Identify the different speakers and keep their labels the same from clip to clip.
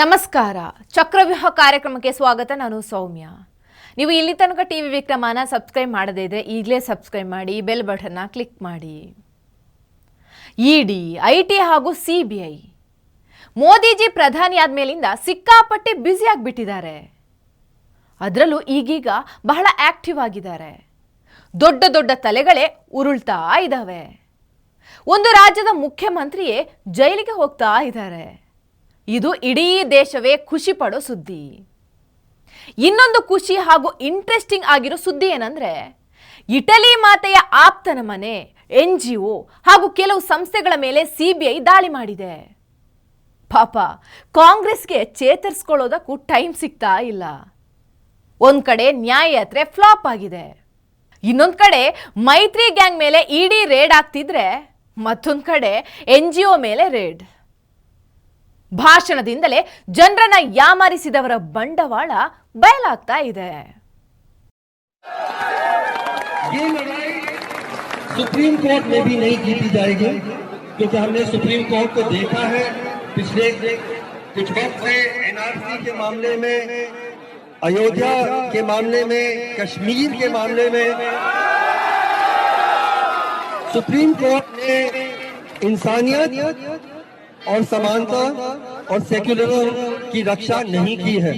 Speaker 1: ನಮಸ್ಕಾರ. ಚಕ್ರವ್ಯೂಹ ಕಾರ್ಯಕ್ರಮಕ್ಕೆ ಸ್ವಾಗತ. ನಾನು ಸೌಮ್ಯ. ನೀವು ಇಲ್ಲಿ ತನಕ ಟಿ ವಿ ವಿಕ್ರಮನ ಸಬ್ಸ್ಕ್ರೈಬ್ ಮಾಡದೇ ಇದ್ರೆ ಈಗಲೇ ಸಬ್ಸ್ಕ್ರೈಬ್ ಮಾಡಿ ಬೆಲ್ ಬಟನ್ನ ಕ್ಲಿಕ್ ಮಾಡಿ. ಇಡಿ ಐ ಟಿ ಹಾಗೂ ಸಿ ಬಿ ಐ ಮೋದಿಜಿ ಪ್ರಧಾನಿ ಆದ್ಮೇಲಿಂದ ಸಿಕ್ಕಾಪಟ್ಟೆ ಬ್ಯುಸಿ ಆಗಿಬಿಟ್ಟಿದ್ದಾರೆ. ಅದರಲ್ಲೂ ಈಗೀಗ ಬಹಳ ಆಕ್ಟಿವ್ ಆಗಿದ್ದಾರೆ. ದೊಡ್ಡ ದೊಡ್ಡ ತಲೆಗಳೇ ಉರುಳ್ತಾ ಇದ್ದಾವೆ. ಒಂದು ರಾಜ್ಯದ ಮುಖ್ಯಮಂತ್ರಿಯೇ ಜೈಲಿಗೆ ಹೋಗ್ತಾ ಇದ್ದಾರೆ. ಇದು ಇಡೀ ದೇಶವೇ ಖುಷಿ ಪಡೋ ಸುದ್ದಿ. ಇನ್ನೊಂದು ಖುಷಿ ಹಾಗೂ ಇಂಟ್ರೆಸ್ಟಿಂಗ್ ಆಗಿರೋ ಸುದ್ದಿ ಏನಂದ್ರೆ, ಇಟಲಿ ಮಾತೆಯ ಆಪ್ತನ ಮನೆ ಎನ್ ಜಿ ಒ ಹಾಗೂ ಕೆಲವು ಸಂಸ್ಥೆಗಳ ಮೇಲೆ ಸಿಬಿಐ ದಾಳಿ ಮಾಡಿದೆ. ಪಾಪ, ಕಾಂಗ್ರೆಸ್ಗೆ ಚೇತರಿಸ್ಕೊಳ್ಳೋದಕ್ಕೂ ಟೈಮ್ ಸಿಗ್ತಾ ಇಲ್ಲ. ಒಂದು ಕಡೆ ನ್ಯಾಯಯಾತ್ರೆ ಫ್ಲಾಪ್ ಆಗಿದೆ. ಇನ್ನೊಂದು ಕಡೆ ಮೈತ್ರಿ ಗ್ಯಾಂಗ್ ಮೇಲೆ ಇಡಿ ರೇಡ್ ಆಗ್ತಿದ್ರೆ ಮತ್ತೊಂದು ಕಡೆ ಎನ್ ಜಿ ಒ ಮೇಲೆ ರೇಡ್. ಭಾಷಣದಿಂದಲೇ ಜನರನ್ನ ಯಾಮಾರಿಸಿದವರ ಬಂಡವಾಳ ಬಯಲಾಗ್ತಾ ಇದೆ
Speaker 2: ये लड़ाई सुप्रीम कोर्ट में भी नहीं जीती जाएगी क्योंकि हमने सुप्रीम कोर्ट को देखा है पिछले कुछ वक्त से एनआरसी के मामले में अयोध्या के मामले में कश्मीर के मामले में सुप्रीम कोर्ट ने इंसानियत और समानता और सेक्युलरिज्म की रक्षा नहीं की है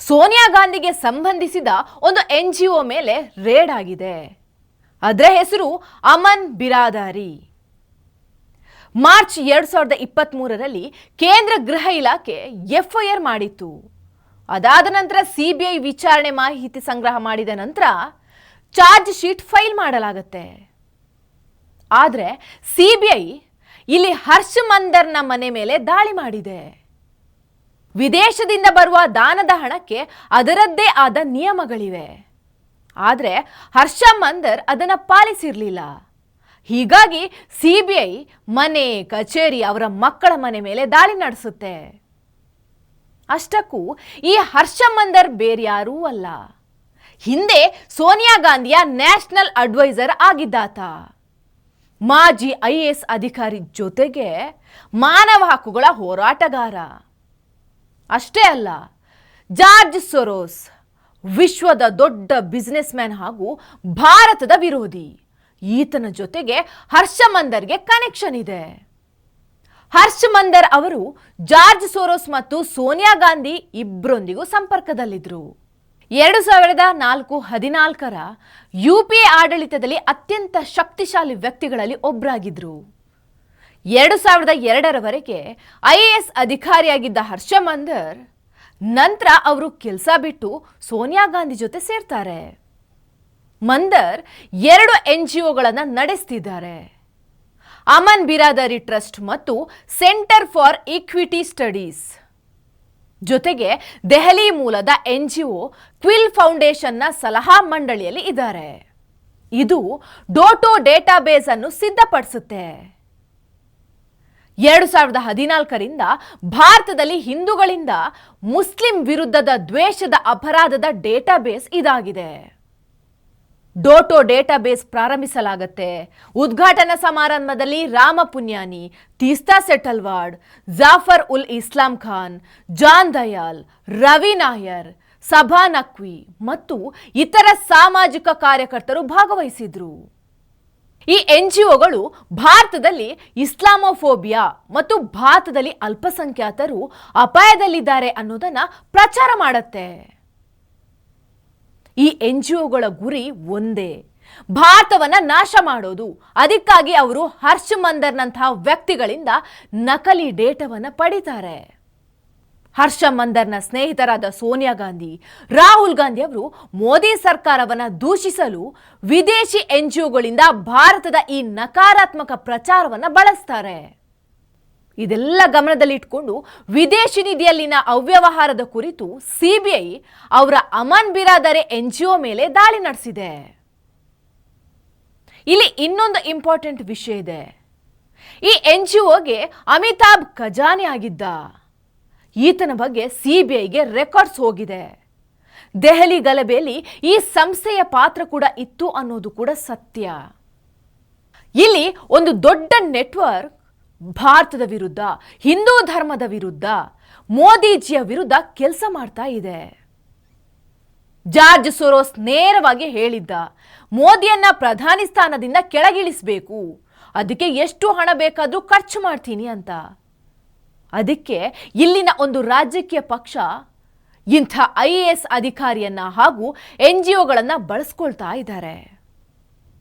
Speaker 1: ಸೋನಿಯಾ ಗಾಂಧಿಗೆ ಸಂಬಂಧಿಸಿದ ಒಂದು ಎನ್ ಜಿ ಒ ಮೇಲೆ ರೇಡ್ ಆಗಿದೆ ಅದರ ಹೆಸರು ಅಮನ್ ಬಿರಾದಾರಿ ಮಾರ್ಚ್ ಎರಡ್ ಸಾವಿರದ ಇಪ್ಪತ್ತ್ ಮೂರರಲ್ಲಿ ಕೇಂದ್ರ ಗೃಹ ಇಲಾಖೆ ಎಫ್ಐಆರ್ ಮಾಡಿತ್ತು ಅದಾದ ನಂತರ ಸಿಬಿಐ ವಿಚಾರಣೆ ಮಾಹಿತಿ ಸಂಗ್ರಹ ಮಾಡಿದ ನಂತರ ಚಾರ್ಜ್ ಶೀಟ್ ಫೈಲ್ ಮಾಡಲಾಗುತ್ತೆ ಆದರೆ ಸಿಬಿಐ ಇಲ್ಲಿ ಹರ್ಷ್ ಮಂದರ್ನ ಮನೆ ಮೇಲೆ ದಾಳಿ ಮಾಡಿದೆ. ವಿದೇಶದಿಂದ ಬರುವ ದಾನದ ಹಣಕ್ಕೆ ಅದರದ್ದೇ ಆದ ನಿಯಮಗಳಿವೆ. ಆದರೆ ಹರ್ಷ ಮಂದರ್ ಅದನ್ನು ಪಾಲಿಸಿರಲಿಲ್ಲ. ಹೀಗಾಗಿ ಸಿಬಿಐ ಮನೆ, ಕಚೇರಿ ಅವರ ಮಕ್ಕಳ ಮನೆ ಮೇಲೆ ದಾಳಿ ನಡೆಸುತ್ತೆ. ಅಷ್ಟಕ್ಕೂ ಈ ಹರ್ಷ ಮಂದರ್ ಬೇರ್ಯಾರೂ ಅಲ್ಲ. ಹಿಂದೆ ಸೋನಿಯಾ ಗಾಂಧಿಯ ನ್ಯಾಷನಲ್ ಅಡ್ವೈಸರ್ ಆಗಿದ್ದಾತ. ಮಾಜಿ ಐ ಎಸ್ ಅಧಿಕಾರಿ ಜೊತೆಗೆ ಮಾನವ ಹಕ್ಕುಗಳ ಹೋರಾಟಗಾರ. ಅಷ್ಟೇ ಅಲ್ಲ, ಜಾರ್ಜ್ ಸೊರೋಸ್, ವಿಶ್ವದ ದೊಡ್ಡ ಬಿಸ್ನೆಸ್ ಮ್ಯಾನ್ ಹಾಗೂ ಭಾರತದ ವಿರೋಧಿ, ಈತನ ಜೊತೆಗೆ ಹರ್ಷ ಮಂದರ್ಗೆ ಕನೆಕ್ಷನ್ ಇದೆ. ಹರ್ಷ್ ಮಂದರ್ ಅವರು ಜಾರ್ಜ್ ಸೋರೋಸ್ ಮತ್ತು ಸೋನಿಯಾ ಗಾಂಧಿ ಇಬ್ಬರೊಂದಿಗೂ ಸಂಪರ್ಕದಲ್ಲಿದ್ದರು ಎರಡು ಸಾವಿರದ ನಾಲ್ಕು ಹದಿನಾಲ್ಕರ ಯು ಪಿ ಎ ಆಡಳಿತದಲ್ಲಿ ಅತ್ಯಂತ ಶಕ್ತಿಶಾಲಿ ವ್ಯಕ್ತಿಗಳಲ್ಲಿ ಒಬ್ಬರಾಗಿದ್ದರು ಎರಡು ಸಾವಿರದ ಎರಡರವರೆಗೆ ಐ ಎ ಎಸ್ ಅಧಿಕಾರಿಯಾಗಿದ್ದ ಹರ್ಷ ಮಂದರ್ ನಂತರ ಅವರು ಕೆಲಸ ಬಿಟ್ಟು ಸೋನಿಯಾ ಗಾಂಧಿ ಜೊತೆ ಸೇರ್ತಾರೆ. ಮಂದರ್ ಎರಡು ಎನ್ ಜಿ ಒಗಳನ್ನು ನಡೆಸ್ತಿದ್ದಾರೆ. ಅಮನ್ ಬಿರಾದರಿ ಟ್ರಸ್ಟ್ ಮತ್ತು ಸೆಂಟರ್ ಫಾರ್ ಈಕ್ವಿಟಿ ಸ್ಟಡೀಸ್. ಜೊತೆಗೆ ದೆಹಲಿ ಮೂಲದ ಎನ್ ಜಿ ಒ ಕ್ವಿಲ್ ಫೌಂಡೇಶನ್ನ ಸಲಹಾ ಮಂಡಳಿಯಲ್ಲಿ ಇದ್ದಾರೆ. ಇದು ಡೋಟೋ ಡೇಟಾಬೇಸ್ ಅನ್ನು ಸಿದ್ಧಪಡಿಸುತ್ತೆ. ಎರಡು ಸಾವಿರದ ಹದಿನಾಲ್ಕರಿಂದ ಭಾರತದಲ್ಲಿ ಹಿಂದೂಗಳಿಂದ ಮುಸ್ಲಿಂ ವಿರುದ್ಧದ ದ್ವೇಷದ ಅಪರಾಧದ ಡೇಟಾಬೇಸ್ ಇದಾಗಿದೆ. ಡೋಟೋ ಡೇಟಾಬೇಸ್ ಪ್ರಾರಂಭಿಸಲಾಗತ್ತೆ. ಉದ್ಘಾಟನಾ ಸಮಾರಂಭದಲ್ಲಿ ರಾಮ ಪುನ್ಯಾನಿ ತೀಸ್ತಾ ಸೆಟಲ್ವಾಡ್ ಜಾಫರ್ ಉಲ್ ಇಸ್ಲಾಂ ಖಾನ್, ಜಾನ್ ದಯಾಲ್, ರವಿ ನಾಯರ್, ಸಭಾ ನಕ್ವಿ ಮತ್ತು ಇತರ ಸಾಮಾಜಿಕ ಕಾರ್ಯಕರ್ತರು ಭಾಗವಹಿಸಿದ್ರು. ಈ ಎನ್ ಜಿ ಒಗಳು ಭಾರತದಲ್ಲಿ ಇಸ್ಲಾಮೋಫೋಬಿಯಾ ಮತ್ತು ಭಾರತದಲ್ಲಿ ಅಲ್ಪಸಂಖ್ಯಾತರು ಅಪಾಯದಲ್ಲಿದ್ದಾರೆ ಅನ್ನೋದನ್ನ ಪ್ರಚಾರ ಮಾಡತ್ತೆ. ಈ ಎನ್ ಜಿ ಒಗಳ ಗುರಿ ಒಂದೇ. ಭಾರತವನ್ನ ನಾಶ ಮಾಡೋದು. ಅದಕ್ಕಾಗಿ ಅವರು ಹರ್ಷ ಮಂದರ್ನಂತಹ ವ್ಯಕ್ತಿಗಳಿಂದ ನಕಲಿ ಡೇಟಾವನ್ನು ಪಡಿತಾರೆ. ಹರ್ಷ ಮಂದರ್ನ ಸ್ನೇಹಿತರಾದ ಸೋನಿಯಾ ಗಾಂಧಿ, ರಾಹುಲ್ ಗಾಂಧಿ ಅವರು ಮೋದಿ ಸರ್ಕಾರವನ್ನ ದೂಷಿಸಲು ವಿದೇಶಿ ಎನ್ ಜಿ ಒಗಳಿಂದ ಭಾರತದ ಈ ನಕಾರಾತ್ಮಕ ಪ್ರಚಾರವನ್ನ ಬಳಸ್ತಾರೆ. ಇದೆಲ್ಲ ಗಮನದಲ್ಲಿಟ್ಕೊಂಡು ವಿದೇಶಿ ನಿಧಿಯಲ್ಲಿನ ಅವ್ಯವಹಾರದ ಕುರಿತು ಸಿಬಿಐ ಅವರ Aman Biradari N G O ಮೇಲೆ ದಾಳಿ ನಡೆಸಿದೆ. ಇಲ್ಲಿ ಇನ್ನೊಂದು ಇಂಪಾರ್ಟೆಂಟ್ ವಿಷಯ ಇದೆ. ಈ ಎನ್ ಜಿ ಒಗೆ ಅಮಿತಾಬ್ ಖಜಾನೆ ಆಗಿದ್ದ. ಈತನ ಬಗ್ಗೆ ಸಿಬಿಐಗೆ ರೆಕಾರ್ಡ್ಸ್ ಹೋಗಿದೆ. ದೆಹಲಿ ಗಲಭೆಯಲ್ಲಿ ಈ ಸಂಸ್ಥೆಯ ಪಾತ್ರ ಕೂಡ ಇತ್ತು ಅನ್ನೋದು ಕೂಡ ಸತ್ಯ. ಇಲ್ಲಿ ಒಂದು ದೊಡ್ಡ ನೆಟ್ವರ್ಕ್ ಭಾರತದ ವಿರುದ್ಧ, ಹಿಂದೂ ಧರ್ಮದ ವಿರುದ್ಧ ಮೋದಿಜಿಯ ವಿರುದ್ಧ ಕೆಲಸ ಮಾಡ್ತಾ ಇದೆ. ಜಾರ್ಜ್ ಸೊರೋಸ್ ನೇರವಾಗಿ ಹೇಳಿದ್ದ, ಮೋದಿಯನ್ನ ಪ್ರಧಾನಿ ಸ್ಥಾನದಿಂದ ಕೆಳಗಿಳಿಸಬೇಕು, ಅದಕ್ಕೆ ಎಷ್ಟು ಹಣ ಬೇಕಾದರೂ ಖರ್ಚು ಮಾಡ್ತೀನಿ ಅಂತ. ಅದಕ್ಕೆ ಇಲ್ಲಿನ ಒಂದು ರಾಜಕೀಯ ಪಕ್ಷ ಇಂಥ ಐ ಎ ಎಸ್ ಅಧಿಕಾರಿಯನ್ನ ಹಾಗೂ ಎನ್ ಜಿ ಒಗಳನ್ನು ಬಳಸ್ಕೊಳ್ತಾ ಇದ್ದಾರೆ.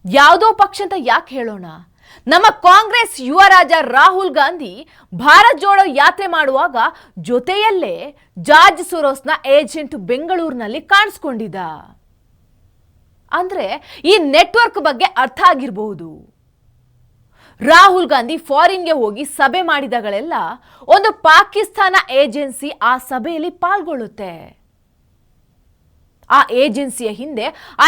Speaker 1: ಯಾವುದೋ ಪಕ್ಷ ಅಂತ ಯಾಕೆ ಹೇಳೋಣ? ನಮ್ಮ ಕಾಂಗ್ರೆಸ್ ಯುವ ರಾಜ ರಾಹುಲ್ ಗಾಂಧಿ ಭಾರತ್ ಜೋಡೋ ಯಾತ್ರೆ ಮಾಡುವಾಗ ಜೊತೆಯಲ್ಲೇ ಜಾರ್ಜ್ ಸುರೋಸ್ನ ಏಜೆಂಟ್ ಬೆಂಗಳೂರಿನಲ್ಲಿ ಕಾಣಿಸ್ಕೊಂಡಿದ್ದ. ಅಂದ್ರೆ ಈ ನೆಟ್ವರ್ಕ್ ಬಗ್ಗೆ ಅರ್ಥ ಆಗಿರಬಹುದು. ರಾಹುಲ್ ಗಾಂಧಿ ಫಾರಿನ್ಗೆ ಹೋಗಿ ಸಭೆ ಮಾಡಿದಗಳೆಲ್ಲ ಒಂದು ಪಾಕಿಸ್ತಾನ ಏಜೆನ್ಸಿ ಆ ಸಭೆಯಲ್ಲಿ ಪಾಲ್ಗೊಳ್ಳುತ್ತೆ. ಆ ಏಜೆನ್ಸಿಯ ಹಿಂದೆ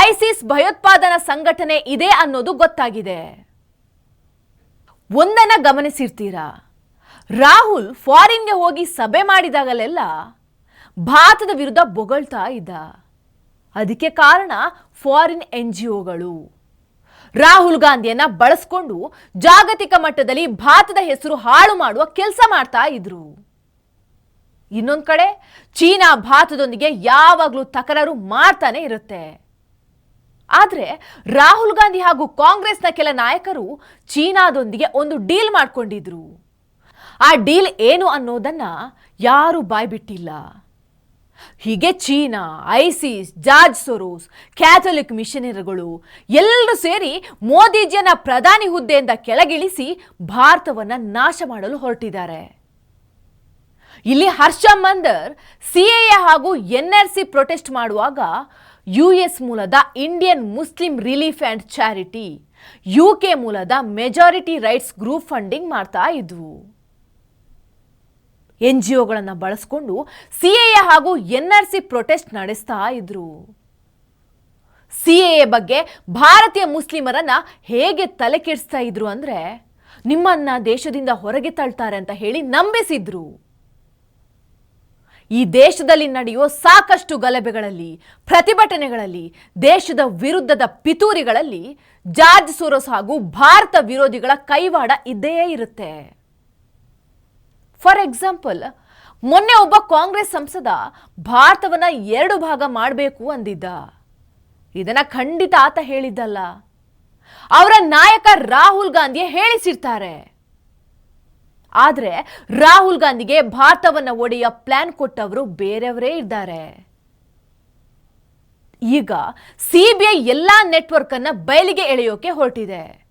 Speaker 1: ಐಸಿಸ್ ಭಯೋತ್ಪಾದನಾ ಸಂಘಟನೆ ಇದೆ ಅನ್ನೋದು ಗೊತ್ತಾಗಿದೆ. ಒಂದನ್ನ ಗಮನಿಸಿರ್ತೀರಾ? ರಾಹುಲ್ ಫಾರಿನ್ಗೆ ಹೋಗಿ ಸಭೆ ಮಾಡಿದಾಗಲೆಲ್ಲ ಭಾರತದ ವಿರುದ್ಧ ಬೊಗಳ್ತಾ ಇದ್ದ. ಅದಕ್ಕೆ ಕಾರಣ ಫಾರಿನ್ ಎನ್ ಜಿ ಒಗಳು ರಾಹುಲ್ ಗಾಂಧಿಯನ್ನ ಬಳಸ್ಕೊಂಡು ಜಾಗತಿಕ ಮಟ್ಟದಲ್ಲಿ ಭಾರತದ ಹೆಸರು ಹಾಳು ಮಾಡುವ ಕೆಲಸ ಮಾಡ್ತಾ ಇದ್ರು. ಇನ್ನೊಂದು ಕಡೆ ಚೀನಾ ಭಾರತದೊಂದಿಗೆ ಯಾವಾಗಲೂ ತಕರಾರು ಮಾಡ್ತಾನೆ ಇರುತ್ತೆ. ಆದ್ರೆ ರಾಹುಲ್ ಗಾಂಧಿ ಹಾಗೂ ಕಾಂಗ್ರೆಸ್ನ ಕೆಲ ನಾಯಕರು ಚೀನಾದೊಂದಿಗೆ ಒಂದು ಡೀಲ್ ಮಾಡಿಕೊಂಡಿದ್ರು. ಆ ಡೀಲ್ ಏನು ಅನ್ನೋದನ್ನ ಯಾರೂ ಬಾಯ್ಬಿಟ್ಟಿಲ್ಲ. ಹೀಗೆ China, ISIS, George Soros, Catholic ಮಿಷನರಿಗಳು ಎಲ್ಲರೂ ಸೇರಿ ಮೋದಿಜಿಯನ್ನ ಪ್ರಧಾನಿ ಹುದ್ದೆಯಿಂದ ಕೆಳಗಿಳಿಸಿ ಭಾರತವನ್ನು ನಾಶ ಮಾಡಲು ಹೊರಟಿದ್ದಾರೆ. ಇಲ್ಲಿ ಹರ್ಷ ಮಂದರ್ ಸಿಎಎ ಹಾಗೂ ಎನ್ಆರ್ಸಿ ಪ್ರೊಟೆಸ್ಟ್ ಮಾಡುವಾಗ ಯುಎಸ್ ಮೂಲದ Indian Muslim relief and charity UK ಮೂಲದ ಮೆಜಾರಿಟಿ ರೈಟ್ಸ್ ಗ್ರೂಪ್ ಫಂಡಿಂಗ್ ಮಾಡ್ತಾ ಇದ್ವು. ಎನ್ ಜಿ ಒಗಳನ್ನು ಬಳಸ್ಕೊಂಡು ಎ ಹಾಗೂ ಎನ್ ಆರ್ ಸಿ ಪ್ರೊಟೆಸ್ಟ್ ನಡೆಸ್ತಾ ಇದ್ರು. ಎ ಬಗ್ಗೆ ಭಾರತೀಯ ಮುಸ್ಲಿಮರನ್ನ ಹೇಗೆ ತಲೆ ಕೆಡಿಸ್ತಾ ಇದ್ರು ಅಂದರೆ ನಿಮ್ಮನ್ನ ದೇಶದಿಂದ ಹೊರಗೆ ತಳ್ತಾರೆ ಅಂತ ಹೇಳಿ ನಂಬಿಸಿದ್ರು. ಈ ದೇಶದಲ್ಲಿ ನಡೆಯುವ ಸಾಕಷ್ಟು ಗಲಭೆಗಳಲ್ಲಿ, ಪ್ರತಿಭಟನೆಗಳಲ್ಲಿ, ದೇಶದ ವಿರುದ್ಧದ ಪಿತೂರಿಗಳಲ್ಲಿ ಜಾರ್ಜ್ ಸೋರೋಸ್ ಹಾಗೂ ಭಾರತ ವಿರೋಧಿಗಳ ಕೈವಾಡ ಇದ್ದೇ ಇರುತ್ತೆ. ಫಾರ್ ಎಕ್ಸಾಂಪಲ್ ಮೊನ್ನೆ ಒಬ್ಬ ಕಾಂಗ್ರೆಸ್ ಸಂಸದ ಭಾರತವನ್ನ ಎರಡು ಭಾಗ ಮಾಡಬೇಕು ಅಂದಿದ್ದ. ಇದನ್ನ ಖಂಡಿತ ಆತ ಹೇಳಿದ್ದಲ್ಲ. ಅವರ ನಾಯಕ ರಾಹುಲ್ ಗಾಂಧಿ ಹೇಳಿಸಿರ್ತಾರೆ. ಆದ್ರೆ ರಾಹುಲ್ ಗಾಂಧಿಗೆ ಭಾರತವನ್ನು ಒಡೆಯ ಪ್ಲಾನ್ ಕೊಟ್ಟವರು ಬೇರೆಯವರೇ ಇದ್ದಾರೆ. ಈಗ ಸಿಬಿಐ ಎಲ್ಲ ನೆಟ್ವರ್ಕ್ ಅನ್ನ ಬಯಲಿಗೆ ಎಳೆಯೋಕೆ ಹೊರಟಿದೆ.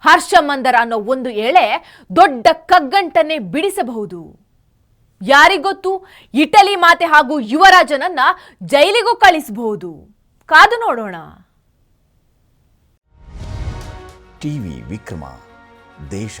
Speaker 1: ಹರ್ಷ ಮಂದರ ಅನ್ನೋ ಒಂದು ಎಳೆ ದೊಡ್ಡ ಕಗ್ಗಂಟನ್ನೇ ಬಿಡಿಸಬಹುದು. ಯಾರಿಗೊತ್ತು? ಇಟಲಿ ಮಾತೆ ಹಾಗೂ ಯುವರಾಜನನ್ನ ಜೈಲಿಗೂ ಕಳಿಸಬಹುದು. ಕಾದು ನೋಡೋಣ.
Speaker 3: ಟಿವಿ ವಿಕ್ರಮ, ದೇಶ.